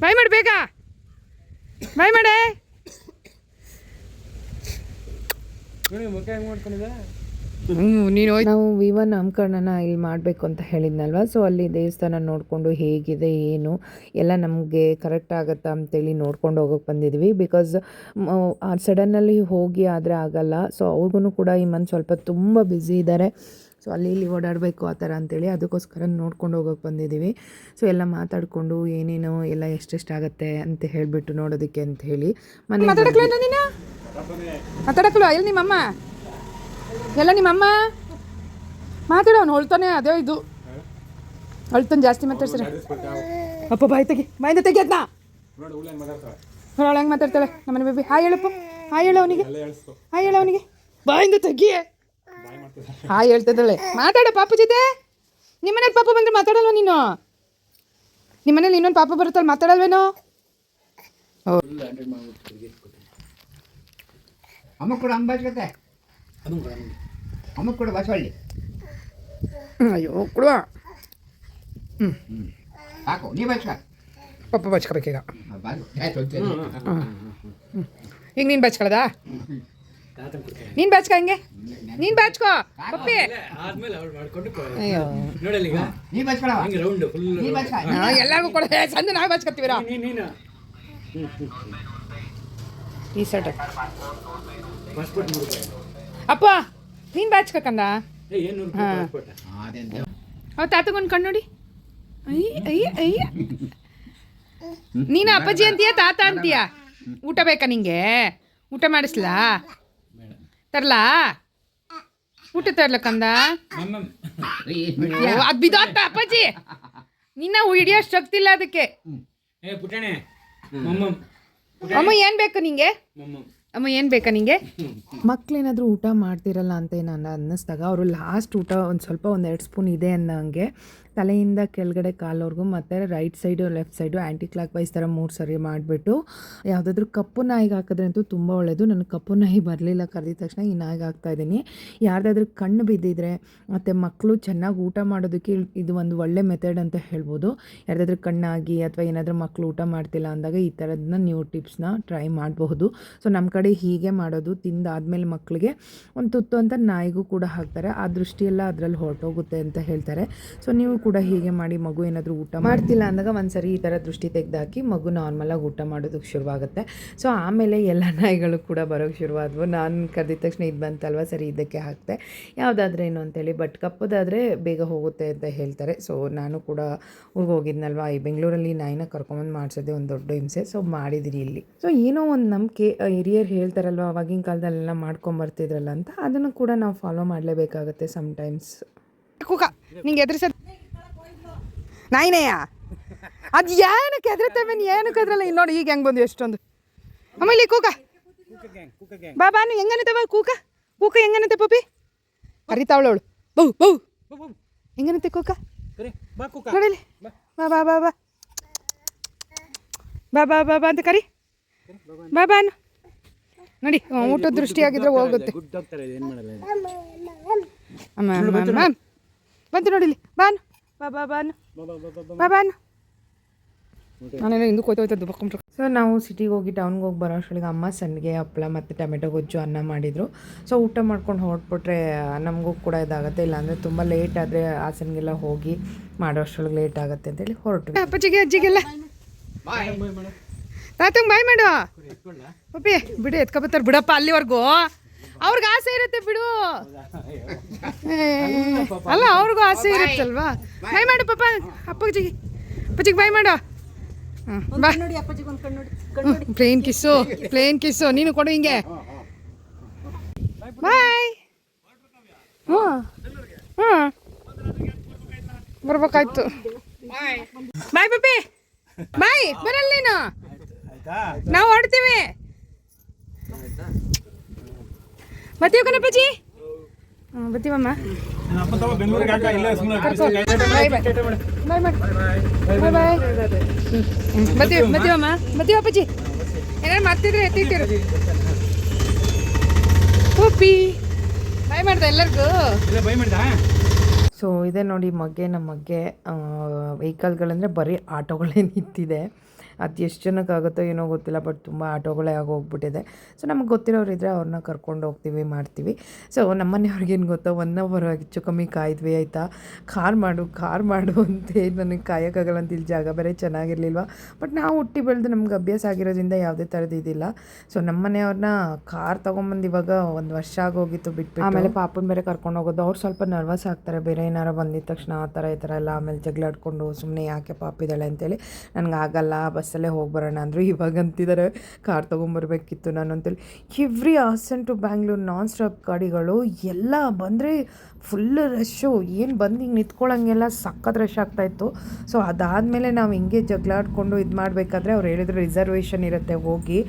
ಬಾಯ್ ಮಾಡಿ ಬೇಗ. ಬಾಯ್ ಮಾಡೆ. ನೀನು ನಾವು ವಿವನ್ ನಾಮಕರಣನ ಇಲ್ಲಿ ಮಾಡಬೇಕು ಅಂತ ಹೇಳಿದ್ನಲ್ವ? ಸೊ ಅಲ್ಲಿ ದೇವಸ್ಥಾನ ನೋಡಿಕೊಂಡು ಹೇಗಿದೆ ಏನು ಎಲ್ಲ ನಮಗೆ ಕರೆಕ್ಟ್ ಆಗುತ್ತಾ ಅಂತೇಳಿ ನೋಡ್ಕೊಂಡು ಹೋಗೋಕೆ ಬಂದಿದ್ವಿ. ಬಿಕಾಸ್ ಸಡನ್ನಲ್ಲಿ ಹೋಗಿ ಆದರೆ ಆಗಲ್ಲ. ಸೊ ಅವ್ರಿಗೂ ಕೂಡ ಈ ಮಂತ್ ಸ್ವಲ್ಪ ತುಂಬ ಬ್ಯುಸಿ ಇದ್ದಾರೆ ಸೊ ಅಲ್ಲಿ ಇಲ್ಲಿ ಓಡಾಡಬೇಕು ಆ ಥರ ಅಂತೇಳಿ ಅದಕ್ಕೋಸ್ಕರ ನೋಡ್ಕೊಂಡು ಹೋಗೋಕೆ ಬಂದಿದ್ದೀವಿ. ಸೊ ಎಲ್ಲ ಮಾತಾಡಿಕೊಂಡು ಏನೇನು ಎಲ್ಲ ಎಷ್ಟೆಷ್ಟಾಗತ್ತೆ ಅಂತ ಹೇಳಿಬಿಟ್ಟು ನೋಡೋದಕ್ಕೆ ಅಂತ ಹೇಳಿ ಮನೆ ಮಾತಾಡಕ್ಲು ಎಲ್ಲಿ ನಿಮ್ಮಮ್ಮ? ಎಲ್ಲ ನಿಮ್ಮಮ್ಮ? ಮಾತಾಡೋ, ಅವ್ನು ಹೊಳ್ತಾನೆ ಅದೇ ಇದು. ಹೊಳ್ತಾನೆ ಜಾಸ್ತಿ ಮಾತಾಡ್ಸ್ರೆ ಅಪ್ಪ, ಬಾಯ್ ತೆಗಿ. ಬಾಯಿಂದ ತೆಗಿ ಅದನ್ನ ಅವಳು ಹೆಂಗೆ ಮಾತಾಡ್ತಾಳೆ? ನಮ್ಮನೆ ಬೇಬಿ ಹಾಯ್ ಹೇಳಪ್ಪ. ಹಾಯ್ ಹೇಳು ಅವನಿಗೆ. ಹಾಯ್ ಹೇಳು ಅವನಿಗೆ. ಬಾಯಿಂದ ತೆಗಿ. ಹಾಯ್ ಹೇಳ್ತಿದ್ದಾಳೆ. ಮಾತಾಡ ಪಾಪ ಜೊತೆ. ನಿಮ್ಮನೇಲಿ ಪಾಪ ಬಂದ್ರೆ ಮಾತಾಡಲ್ವ ನೀನು? ನಿಮ್ಮನೇಲಿ ಇನ್ನೊಂದು ಪಾಪ ಬರುತ್ತಲ್ಲ ಮಾತಾಡಲ್ವೇನೋ? ಅಮ್ಮ ಕೂಡ ಅಮ್ಮ ಬಾಚ್ಕತ್ತೆ ಅಮ್ಮ ಕೂಡ ಬಾಚವಳ್ಳಿ ಹ್ಮ್, ಅಯ್ಯೋ ಕೊಡುವ. ಸಾಕು ನೀ ಬಾಚ್ಕ ಪಪ್ಪ ಬಚ್ಕೋಬೇಕೀಗ ಈಗ ನೀನು ಬಚ್ಕೊಳ್ಳೋದಾ ನೀನು ಬಾಚ್ಕೋ ಹಂಗೆ? ನೀನು ಬಾಚ್ಕೋ ಪಪ್ಪಿ. ಆದ್ಮೇಲೆ ಅವ್ಳು ಮಾಡ್ಕೊಂಡು ಕೊ- ಅಯ್ಯೋ ಈಗ ನೀ ಬಾಚ್ಕೊಳವ ಹಿಂಗೆ ರೌಂಡ್ ಫುಲ್ ನೀ ಬಾಚ್ಕ ಆ, ಎಲ್ಲರಿಗೂ ಕೊಡ ಸಂಜೆ ನಾವು ಬಚ್ಕೊತೀವಿರ ಈ ಸೈಡ್ ಅಪ್ಪ ನೀನು ಬಚ್ಕಂದ ಅವ್ ತಾತಗೊಂದು ಕಣ್ಣು ನೋಡಿ. ಅಯ್ಯ ಅಯ್ಯ ಅಯ್ಯ. ನೀನು ಅಪ್ಪಾಜಿ ಅಂತೀಯ ತಾತ ಅಂತೀಯ? ಊಟ ಬೇಕಾ ನಿಂಗೆ? ಊಟ ಮಾಡಿಸ್ಲಾ? ತರ್ಲಾ? ಊಟ ತರ್ಲ ಕಂದ? ಅದ್ ಅದು ಅಪ್ಪಾಜಿ. ನಿನ್ನ ಹಿಡಿಯೋ ಶಕ್ತಿ ಇಲ್ಲ ಅದಕ್ಕೆ. ಅಮ್ಮ ಏನು ಬೇಕು ನಿಂಗೆ? ಅಮ್ಮ ಏನು ಬೇಕಾ ನಿಂಗೆ? ಮಕ್ಕಳೇನಾದರೂ ಊಟ ಮಾಡ್ತಿರಲ್ಲ ಅಂತ ನಾನು ಅನ್ನಿಸ್ದಾಗ ಅವರು ಲಾಸ್ಟ್ ಊಟ ಒಂದು ಸ್ವಲ್ಪ ಒಂದೆರಡು ಎರಡು ಸ್ಪೂನ್ ಇದೆ ಅನ್ನೋಂಗೆ. ತಲೆಯಿಂದ ಕೆಳಗಡೆ ಕಾಲವರೆಗೂ ಮತ್ತು right side left side anticlockwise ಥರ ಮೂರು ಸರಿ ಮಾಡಿಬಿಟ್ಟು ಯಾವುದಾದ್ರೂ ಕಪ್ಪು ನಾಯಿಗೆ ಹಾಕಿದ್ರೆ ಅಂತೂ ತುಂಬ ಒಳ್ಳೆಯದು ನನಗೆ ಕಪ್ಪು ನಾಯಿ ಬರಲಿಲ್ಲ ಕರೆದಿದ ತಕ್ಷಣ ಈ ನಾಯಿಗೆ ಹಾಕ್ತಾಯಿದ್ದೀನಿ ಯಾರ್ದಾದ್ರೂ ಕಣ್ಣು ಬಿದ್ದಿದ್ರೆ ಮತ್ತು ಮಕ್ಕಳು ಚೆನ್ನಾಗಿ ಊಟ ಮಾಡೋದಕ್ಕೆ ಇದು ಒಂದು ಒಳ್ಳೆ ಮೆಥಡ್ ಅಂತ ಹೇಳ್ಬೋದು. ಯಾರ್ದಾದ್ರೂ ಕಣ್ಣಾಗಿ ಅಥವಾ ಏನಾದರೂ ಮಕ್ಕಳು ಊಟ ಮಾಡ್ತಿಲ್ಲ ಅಂದಾಗ ಈ ಥರದನ್ನ ನೀವು ಟಿಪ್ಸ್ನ ಟ್ರೈ ಮಾಡಬಹುದು. ಸೊ ನಮ್ಮ ಕಡೆ ಹೀಗೆ ಮಾಡೋದು. ತಿಂದಾದ್ಮೇಲೆ ಮಕ್ಕಳಿಗೆ ಒಂದು ತುತ್ತು ಅಂತ ನಾಯಿಗೂ ಕೂಡ ಹಾಕ್ತಾರೆ. ಆ ದೃಷ್ಟಿಯೆಲ್ಲ ಅದರಲ್ಲಿ ಹೊರಟೋಗುತ್ತೆ ಅಂತ ಹೇಳ್ತಾರೆ. ಸೊ ನೀವು ಕೂಡ ಹೀಗೆ ಮಾಡಿ ಮಗು ಏನಾದರೂ ಊಟ ಮಾಡ್ತಿಲ್ಲ ಅಂದಾಗ ಒಂದ್ಸರಿ ಈ ಥರ ದೃಷ್ಟಿ ತೆಗೆದಾಕಿ ಮಗು ನಾರ್ಮಲಾಗಿ ಊಟ ಮಾಡೋದಕ್ಕೆ ಶುರುವಾಗುತ್ತೆ. ಸೊ ಆಮೇಲೆ ಎಲ್ಲ ನಾಯಿಗಳು ಕೂಡ ಬರೋಕ್ಕೆ ಶುರುವಾದವು. ನಾನು ಕರೆದಿದ ತಕ್ಷಣ ಇದು ಬಂತಲ್ವ? ಸರಿ ಇದಕ್ಕೆ ಹಾಕ್ತೆ ಯಾವುದಾದ್ರೇನು ಅಂತೇಳಿ ಬಟ್ ಕಪ್ಪದಾದರೆ ಬೇಗ ಹೋಗುತ್ತೆ ಅಂತ ಹೇಳ್ತಾರೆ. ಸೊ ನಾನು ಕೂಡ ಊರಿಗೆ ಹೋಗಿದ್ನಲ್ವ? ಈ ಬೆಂಗಳೂರಲ್ಲಿ ನಾಯಿನ ಕರ್ಕೊಂಬಂದು ಮಾಡಿಸೋದೇ ಒಂದು ದೊಡ್ಡ ಹಿಂಸೆ. ಸೊ ಮಾಡಿದಿರಿ ಇಲ್ಲಿ. ಸೊ ಏನೋ ಒಂದು ನಂಬಿಕೆ ಹಿರಿಯರು ಹೇಳ್ತಾರಲ್ವ ಅವಾಗಿನ ಕಾಲದಲ್ಲೆಲ್ಲ ಮಾಡ್ಕೊಂಬರ್ತಿದ್ರಲ್ಲ ಅಂತ. ಅದನ್ನು ಕೂಡ ನಾವು ಫಾಲೋ ಮಾಡಲೇಬೇಕಾಗುತ್ತೆ ಸಮ್ಟೈಮ್ಸ್ ಕೂಕ ನಿಂಗೆ ಎದುರಿಸ ನಾಯಿನೆಯ ಅದು ಏನಕ್ಕೆ ಎದುರುತ್ತವೆ ಏನಕ್ಕೆ ಅದ್ರಲ್ಲ ಇಲ್ಲಿ ನೋಡಿ ಈಗ ಹೆಂಗೆ ಬಂದು ಎಷ್ಟೊಂದು. ಆಮೇಲೆ ಕೂಕ. ಬಾ ಬಾನು ಹೆಂಗನತೆ ಬಾ ಕೂಕ. ಕೂಕ ಹೆಂಗನತ್ತೆ ಪಪ್ಪಿ? ಕರಿತಾವಳವಳು ಬೌ ಬೌ. ಹೆಂಗನತ್ತೆ ಕೂಕ? ಬಾ ನೋಡಲಿ ಬಾ. ಬಾ ಬಾ ಬಾ ಬಾ. ಬಾ ಬಾ ಬಾ ಅಂತ ಕರಿ. ಬಾ ಬಾನು ನೋಡಿ ಊಟದ ದೃಷ್ಟಿ ಆಗಿದ್ರೆ ಹೋಗುತ್ತೆ. ಬಾ ಬಂತು ನೋಡಿಲಿ ಬಾನು ಬಾ ಬಾ ಬಾನು ಬಾ ನಾನೇನು ನಾನೆಲ್ಲ ಹಿಂದಕ್ಕೆ ಹೋಯ್ತು ಹೋಯ್ತು ಸೊ ನಾವು ಸಿಟಿಗೆ ಹೋಗಿ ಟೌನ್ಗೆ ಹೋಗಿ ಬರೋ ಅಷ್ಟೊಳಗೆ ಅಮ್ಮ ಸಣ್ಣಗೆ ಹಪ್ಪಳ ಮತ್ತು ಟೊಮೆಟೊ ಗೊಜ್ಜು ಅನ್ನ ಮಾಡಿದರು. ಸೊ ಊಟ ಮಾಡ್ಕೊಂಡು ಹೊರಟ್ಬಿಟ್ರೆ ನಮಗೂ ಕೂಡ ಇದಾಗುತ್ತೆ. ಇಲ್ಲಾಂದರೆ ತುಂಬ ಲೇಟ್ ಆದರೆ ಹಾಸನ್ಗೆಲ್ಲ ಹೋಗಿ ಮಾಡೋ ಅಷ್ಟೊಳಗೆ ಲೇಟ್ ಆಗುತ್ತೆ ಅಂತೇಳಿ ಹೊರಟು ಅಪ್ಪಚ್ಚಿಗೆ ಅಜ್ಜಿಗೆಲ್ಲ. ತಾತಂಗೆ ಬಾಯ್ ಮಾಡು. ಪಪ್ಪಿ ಬಿಡು ಎತ್ಕೊಬತ್ತಾರೆ ಬಿಡಪ್ಪ ಅಲ್ಲಿವರೆಗೂ. ಅವ್ರಿಗೆ ಆಸೆ ಇರುತ್ತೆ ಬಿಡು. ಅಲ್ಲ ಅವ್ರಿಗೂ ಆಸೆ ಇರುತ್ತಲ್ವಾ? ಬಾಯ್. ಮಾಡು ಪಾಪ ಅಪ್ಪಜಿಗೆ. ಅಪ್ಪಜಿಗೆ ಬಾಯ್ ಮಾಡು. ಪ್ಲೇನ್ ಕಿಸ್ಸು ಪ್ಲೇನ್ ಕಿಸ್ಸು ನೀನು ಕೊಡು ಹಿಂಗೆ. ಬಾಯ್. ಹ್ಞೂ ಹ್ಞೂ ಬರ್ಬೇಕಾಯ್ತು. ಬಾಯ್. ಪಪ್ಪಿ. ಬಾಯ್ ಬರಲ್ಲ ನೀನು. ನಾವು ಹೊಡ್ತೀವಿ ಬರ್ತೀವಿ ಕಣಪ್ಪಾಜಿ ಹ್ಞೂ ಬರ್ತೀವಮ್ಮ ಬರ್ತೀವಿ ಬರ್ತೀವಮ್ಮ ಮಾಡ್ತಿದ್ರೆ ಎತ್ತಿಟ್ಟಿರು. ಬಾಯ್ ಮಾಡ್ದ ಎಲ್ಲರಿಗೂ. ಸೊ ಇದೆ ನೋಡಿ ಮಗ್ಗೆ ನಮ್ಮ ಮಗ್ಗೆ ವೆಹಿಕಲ್ಗಳಂದರೆ ಬರೀ ಆಟೋಗಳೇ ನಿಂತಿದೆ. ಅದು ಎಷ್ಟು ಜನಕ್ಕಾಗುತ್ತೋ ಏನೋ ಗೊತ್ತಿಲ್ಲ ಬಟ್ ತುಂಬ ಆಟೋಗಳೇ ಆಗೋಗ್ಬಿಟ್ಟಿದೆ. ಸೊ ನಮಗೆ ಗೊತ್ತಿರೋರು ಇದ್ದರೆ ಅವ್ರನ್ನ ಕರ್ಕೊಂಡು ಹೋಗ್ತೀವಿ, ಮಾಡ್ತೀವಿ. ಸೊ ನಮ್ಮ ಮನೆಯವ್ರಿಗೇನು ಗೊತ್ತೋ ಒನ್ ಅವರ್ ಹೆಚ್ಚು ಕಮ್ಮಿ ಕಾಯ್ದ್ವಿ, ಆಯಿತಾ? ಕಾರ್ ಮಾಡು ಕಾರ್ ಮಾಡು ಅಂತೆ ನನಗೆ ಕಾಯೋಕ್ಕಾಗಲ್ಲ ಅಂತ ಇಲ್ಲಿ ಜಾಗ ಬೇರೆ ಚೆನ್ನಾಗಿರ್ಲಿಲ್ವ? ಬಟ್ ನಾವು ಹುಟ್ಟಿ ಬೆಳೆದು ನಮ್ಗೆ ಅಭ್ಯಾಸ ಆಗಿರೋದ್ರಿಂದ ಯಾವುದೇ ಥರದ್ದು ಇದಿಲ್ಲ. ಸೊ ನಮ್ಮ ಮನೆಯವ್ರನ್ನ ಕಾರ್ ತೊಗೊಂಬಂದು ಇವಾಗ ಒಂದು ವರ್ಷ ಆಗೋಗಿತ್ತು ಬಿಟ್ಟು ಆಮೇಲೆ ಪಾಪನ ಬೇರೆ ಕರ್ಕೊಂಡು ಹೋಗೋದು. ಅವ್ರು ಸ್ವಲ್ಪ ನರ್ವಸ್ ಆಗ್ತಾರೆ. ಬೇರೆ ಏನಾರು ಬಂದಿದ ತಕ್ಷಣ ಆ ಥರ ಈ ಥರ ಎಲ್ಲ ಆಮೇಲೆ ಜಗಳಾಡ್ಕೊಂಡು ಸುಮ್ಮನೆ ಯಾಕೆ ಪಾಪಿದ್ದಾಳೆ ಅಂತೇಳಿ ನನಗೆ ಆಗಲ್ಲ ಬಸ್ಸಲ್ಲೇ ಹೋಗಿ ಬರೋಣ ಅಂದರು. ಇವಾಗ ಅಂತಿದ್ದಾರೆ ಕಾರ್ ತೊಗೊಂಬರ್ಬೇಕಿತ್ತು ನಾನು ಅಂತೇಳಿ every Hassan to Bangalore non stop ಗಾಡಿಗಳು ಎಲ್ಲ ಬಂದರೆ ಫುಲ್ ರಶ್ಶು ಏನು ಬಂದು ಹಿಂಗೆ ನಿಂತ್ಕೊಳ್ಳೋಂಗೆಲ್ಲ ಸಖತ್ ರಶ್ ಆಗ್ತಾಯಿತ್ತು ಸೊ ಅದಾದಮೇಲೆ ನಾವು ಹಿಂಗೆ ಜಗಳಾಡ್ಕೊಂಡು ಇದು ಮಾಡಬೇಕಾದ್ರೆ ಅವ್ರು ಹೇಳಿದ್ರು ರಿಸರ್ವೇಷನ್ ಇರುತ್ತೆ, ಹೋಗಿ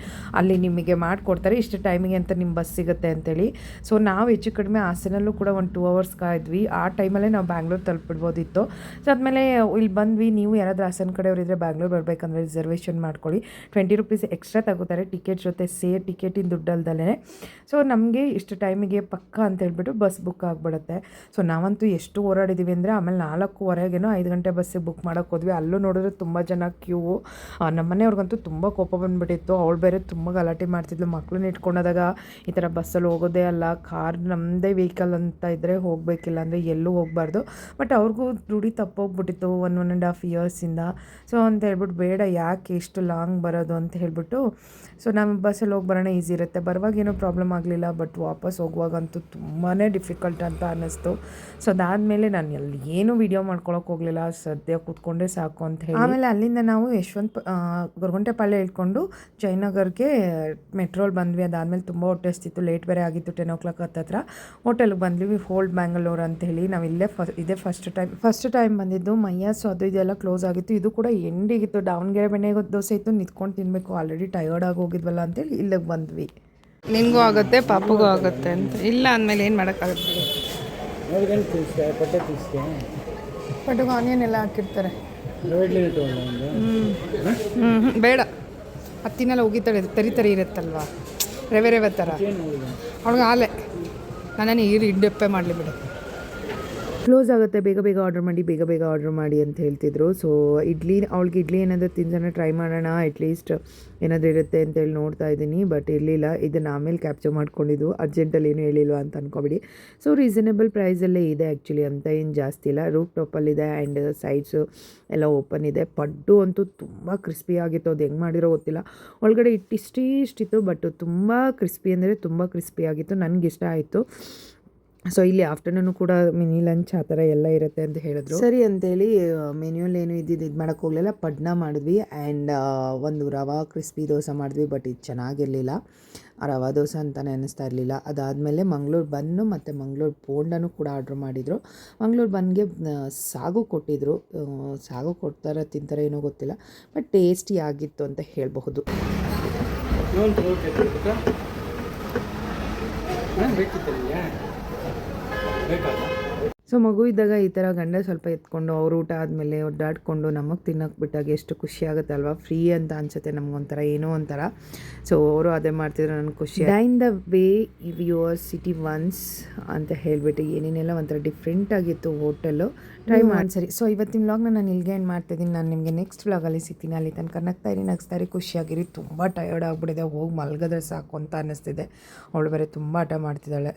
ಅಲ್ಲಿ ನಿಮಗೆ ಮಾಡಿಕೊಡ್ತಾರೆ. ಇಷ್ಟು ಟೈಮಿಗೆ ಅಂತ ನಿಮ್ಮ ಬಸ್ ಸಿಗುತ್ತೆ ಅಂತೇಳಿ. ಸೊ ನಾವು ಹೆಚ್ಚು ಕಡಿಮೆ ಹಾಸನಲ್ಲೂ ಕೂಡ ಒಂದು ಟೂ ಅವರ್ಸ್ ಕಾಯಿದ್ವಿ ಆ ಟೈಮಲ್ಲೇ ನಾವು ಬ್ಯಾಂಗ್ಳೂರ್ ತಲುಪಿಡ್ಬೋದಿತ್ತು. ಸೊ ಆದಮೇಲೆ ಇಲ್ಲಿ ಬಂದ್ವಿ. ನೀವು ಯಾರಾದರೂ ಹಾಸನ ಕಡೆಯವರಿದ್ರೆ ಬ್ಯಾಂಗ್ಳೂರ್ ಬರಬೇಕಂದ್ರೆ ಬರಬೇಕಂದ್ರೆ ರಿಸರ್ವೇಷನ್ ಮಾಡ್ಕೊಳ್ಳಿ. ಟ್ವೆಂಟಿ ರುಪೀಸ್ ಎಕ್ಸ್ಟ್ರಾ ತಗೋತಾರೆ. ಟಿಕೆಟ್ ಜೊತೆ ಸೇ, ಟಿಕೆಟಿನ ದುಡ್ಡಲ್ದಲೇ. ಸೊ, ನಮಗೆ ಇಷ್ಟು ಟೈಮಿಗೆ ಪಕ್ಕ ಅಂತ ಹೇಳ್ಬಿಟ್ಟು ಬಸ್ ಬುಕ್ ಆಗಿಬಿಡುತ್ತೆ. ಸೊ, ನಾವಂತೂ ಎಷ್ಟು ಓಡಾಡಿದ್ದೀವಿ ಅಂದರೆ ಆಮೇಲೆ ನಾಲ್ಕೂವರೆಗೇನೋ ಐದು ಗಂಟೆ ಬಸ್ಸಿಗೆ ಬುಕ್ ಮಾಡೋಕ್ಕೆ ಹೋದ್ವಿ. ಅಲ್ಲೂ ನೋಡಿದ್ರೆ ತುಂಬ ಜನ ಕ್ಯೂ. ನಮ್ಮ ಮನೆಯವ್ರಿಗಂತೂ ತುಂಬ ಕೋಪ ಬಂದುಬಿಟ್ಟಿತ್ತು. ಅವಳು ಬೇರೆ ತುಂಬ ಗಲಾಟೆ ಮಾಡ್ತಿದ್ಲು. ಮಕ್ಕಳನ್ನ ಇಟ್ಕೊಂಡೋದಾಗ ಈ ಥರ ಬಸ್ಸಲ್ಲಿ ಹೋಗೋದೇ ಅಲ್ಲ. ಕಾರ್ ನಮ್ಮದೇ ವೆಹಿಕಲ್ ಅಂತ ಇದ್ದರೆ ಹೋಗಬೇಕಿಲ್ಲ ಅಂದರೆ ಎಲ್ಲೂ ಹೋಗಬಾರ್ದು. ಬಟ್ ಅವ್ರಿಗೂ ರೂಢಿ ತಪ್ಪೋಗ್ಬಿಟ್ಟಿತ್ತು. ಒನ್ ಒನ್ ಆ್ಯಂಡ್ ಹಾಫ್ ಇಯರ್ಸಿಂದ. ಸೊ, ಅಂತ ಹೇಳ್ಬಿಟ್ಟು ಬೇಡ. ಯಾಕೆ ಯಾಕೆ ಇಷ್ಟು ಲಾಂಗ್ ಬರೋದು ಅಂತ ಹೇಳ್ಬಿಟ್ಟು ಸೊ ನಾವು ಬಸ್ಸಲ್ಲಿ ಹೋಗಿ ಬರೋಣ ಈಸಿ ಇರುತ್ತೆ. ಬರುವಾಗ ಏನೂ ಪ್ರಾಬ್ಲಮ್ ಆಗಲಿಲ್ಲ ಬಟ್ ವಾಪಸ್ ಹೋಗುವಾಗಂತೂ ತುಂಬಾ ಡಿಫಿಕಲ್ಟ್ ಅಂತ ಅನ್ನಿಸ್ತು. ಸೊ ಅದಾದಮೇಲೆ ನಾನು ಅಲ್ಲಿ ಏನು ವೀಡಿಯೋ ಮಾಡ್ಕೊಳಕ್ಕೆ ಹೋಗಲಿಲ್ಲ, ಸದ್ಯ ಕೂತ್ಕೊಂಡೆ ಸಾಕು ಅಂತ ಹೇಳಿ. ಆಮೇಲೆ ಅಲ್ಲಿಂದ ನಾವು ಯಶವಂತ ಗೊರಗುಂಟೆಪಾಳ್ಯ ಇಟ್ಕೊಂಡು ಜಯನಗರ್ಗೆ ಮೆಟ್ರೋಲ್ ಬಂದ್ವಿ. ಅದಾದಮೇಲೆ ತುಂಬ ಹೊಟ್ಟೆ ಹಸ್ತಿತ್ತು ಲೇಟ್ ಬೇರೆ ಆಗಿತ್ತು ಟೆನ್ ಓ ಕ್ಲಾಕ್ ಹತ್ತತ್ರ ಹೋಟೆಲ್ಗೆ ಬಂದ್ವಿ ಓಲ್ಡ್ ಬ್ಯಾಂಗ್ಳೂರ್ ಅಂತ ಹೇಳಿ. ನಾವು ಇಲ್ಲೇ ಫ, ಇದೇ ಫಸ್ಟ್ ಟೈಮ್ ಫಸ್ಟ್ ಟೈಮ್ ಬಂದಿದ್ದು. ಮೈಯಾಸು ಸೊ ಅದು ಇದೆಲ್ಲ ಕ್ಲೋಸ್ ಆಗಿತ್ತು. ಇದು ಕೂಡ ಎಂಡಿಗಿತ್ತು ದಾವಣಗೆರೆ ಬೆಣ್ಣೆ ದೋಸೆ ಇತ್ತು ನಿಂತ್ಕೊಂಡು ತಿನ್ನಬೇಕು ಆಲ್ರೆಡಿ ಟಯರ್ಡ್ ಆಗಿ ಹೋಗಿದ್ವಲ್ಲ ಅಂತೇಳಿ ಇಲ್ಲಿಗೆ ಬಂದ್ವಿ. ನಿನಗೂ ಆಗುತ್ತೆ ಪಾಪಗೂ ಆಗುತ್ತೆ ಅಂತ. ಇಲ್ಲ ಅಂದಮೇಲೆ ಏನು ಮಾಡೋಕ್ಕಾಗುತ್ತೆ ಪಟ್ಟಗೆ ಆನಿಯನ್ ಎಲ್ಲ ಹಾಕಿರ್ತಾರೆ. ಹ್ಞೂ ಹ್ಞೂ ಬೇಡ. ಹತ್ತಿನೆಲ್ಲ ಉಗಿತಾಳೆ ತರಿ ತರಿ ಇರುತ್ತಲ್ವಾ? ರವೆ ರವೆ ಥರ ಅವಳಿಗೆ ಆಲೆ. ನಾನು ನೀರು ಇಡ್ಡಪ್ಪೆ ಮಾಡಲಿ ಬಿಡು. ಕ್ಲೋಸ್ ಆಗುತ್ತೆ. ಬೇಗ ಬೇಗ ಆರ್ಡರ್ ಮಾಡಿ, ಬೇಗ ಬೇಗ ಆರ್ಡರ್ ಮಾಡಿ ಅಂತ ಹೇಳ್ತಿದ್ರು. ಸೊ ಇಡ್ಲಿ, ಅವಳಿಗೆ ಇಡ್ಲಿ ಏನಾದರೂ ತಿಂದನ ಟ್ರೈ ಮಾಡೋಣ ಅಟ್ಲೀಸ್ಟ್ ಏನಾದರೂ ಇರುತ್ತೆ ಅಂತೇಳಿ ನೋಡ್ತಾ ಇದ್ದೀನಿ. ಬಟ್ ಇರಲಿಲ್ಲ. ಇದನ್ನು ಆಮೇಲೆ ಕ್ಯಾಪ್ಚರ್ ಮಾಡ್ಕೊಂಡಿದ್ದು. ಅರ್ಜೆಂಟಲ್ಲಿ ಏನು ಹೇಳಿಲ್ವ ಅಂತ ಅಂದ್ಕೊಬಿಡಿ ಸೊ ರೀಸನೇಬಲ್ ಪ್ರೈಸಲ್ಲೇ ಇದೆ ಆ್ಯಕ್ಚುಲಿ ಅಂತ ಏನು ಜಾಸ್ತಿ ಇಲ್ಲ. ರೂಪ್ ಟಾಪಲ್ಲಿದೆ ಆ್ಯಂಡ್ ಸೈಡ್ಸು ಎಲ್ಲ ಓಪನ್ ಇದೆ. ಪಡ್ಡು ಅಂತೂ ತುಂಬ ಕ್ರಿಸ್ಪಿ ಆಗಿತ್ತು. ಅದು ಹೆಂಗೆ ಮಾಡಿರೋ ಗೊತ್ತಿಲ್ಲ. ಒಳಗಡೆ ಇಟ್ಟಿಷ್ಟೇ ಇಷ್ಟಿತ್ತು ಬಟ್ ತುಂಬ ಕ್ರಿಸ್ಪಿ ಅಂದರೆ ತುಂಬ ಕ್ರಿಸ್ಪಿ ಆಗಿತ್ತು. ನನಗಿಷ್ಟ ಆಯಿತು. ಸೊ ಇಲ್ಲಿ ಆಫ್ಟರ್ನೂನು ಕೂಡ ಮಿನಿ ಲಂಚ್ ಆ ಥರ ಎಲ್ಲ ಇರುತ್ತೆ ಅಂತ ಹೇಳಿದ್ರು. ಸರಿ ಅಂತೇಳಿ ಮೆನ್ಯೂಲಿ ಏನು ಇದ್ದಿದ್ದು ಇದು ಮಾಡೋಕ್ಕೆ ಹೋಗಲಿಲ್ಲ. ಪಡ್ನ ಮಾಡಿದ್ವಿ ಆ್ಯಂಡ್ ಒಂದು ರವಾ ಕ್ರಿಸ್ಪಿ ದೋಸೆ ಮಾಡಿದ್ವಿ ಬಟ್ ಇದು ಚೆನ್ನಾಗಿರಲಿಲ್ಲ. ಆ ರವಾ ದೋಸೆ ಅಂತಲೇ ಅನ್ನಿಸ್ತಾ ಇರಲಿಲ್ಲ. ಅದಾದಮೇಲೆ ಮಂಗ್ಳೂರು ಬನ್ನು ಮತ್ತು ಮಂಗ್ಳೂರು ಬೋಂಡನೂ ಕೂಡ ಆರ್ಡ್ರ್ ಮಾಡಿದರು. ಮಂಗ್ಳೂರು ಬನ್ಗೆ ಸಾಗು ಕೊಟ್ಟಿದ್ದರು ಸಾಗು ಕೊಡ್ತಾರ ತಿಂತಾರೆ ಏನೋ ಗೊತ್ತಿಲ್ಲ ಬಟ್ ಟೇಸ್ಟಿ ಆಗಿತ್ತು ಅಂತ ಹೇಳಬಹುದು. ಬೇಕಿತ್ತು ಸೊ ಮಗು ಇದ್ದಾಗ ಈ ಥರ ಗಂಡ ಸ್ವಲ್ಪ ಎತ್ಕೊಂಡು ಅವ್ರ ಊಟ ಆದಮೇಲೆ ಒಡ್ಡಾಡ್ಕೊಂಡು ನಮಗೆ ತಿನ್ನೋಕೆ ಬಿಟ್ಟಾಗ ಎಷ್ಟು ಖುಷಿ ಆಗುತ್ತೆ ಅಲ್ವಾ ಫ್ರೀ ಅಂತ ಅನ್ಸುತ್ತೆ ನಮಗೊಂಥರ ಏನೋ ಒಂಥರ. ಸೊ ಅವರು ಅದೇ ಮಾಡ್ತಿದ್ರು ನನಗೆ ಖುಷಿ dine the way of your city once ಅಂತ ಹೇಳಿಬಿಟ್ಟು ಏನೇನೆಲ್ಲ ಒಂಥರ ಡಿಫ್ರೆಂಟ್ ಆಗಿತ್ತು ಹೋಟೆಲು ಟ್ರೈ ಮಾಡಿ ಸರಿ ಸೊ ಇವತ್ತಿನ ವ್ಲಾಗ್ನ ನಾನು ಇಲ್ಲಿಗೆ ಏನು ಮಾಡ್ತಿದ್ದೀನಿ ನಾನು ನಿಮಗೆ ನೆಕ್ಸ್ಟ್ ವ್ಲಾಗಲ್ಲಿ ಸಿಗ್ತೀನಿ. ಅಲ್ಲಿ ತನಕ ನಗ್ತಾ ಇರಿ ನಗ್ಸ್ತಾ ಇರಿ. ಖುಷಿಯಾಗಿರಿ. ತುಂಬ ಟಯರ್ಡ್ ಆಗಿಬಿಟ್ಟಿದೆ. ಹೋಗಿ ಮಲಗಿದ್ರೆ ಸಾಕು ಅಂತ ಅನ್ನಿಸ್ತಿದೆ ಅವಳು ಬೇರೆ ತುಂಬ ಆಟ ಮಾಡ್ತಿದ್ದಾಳೆ.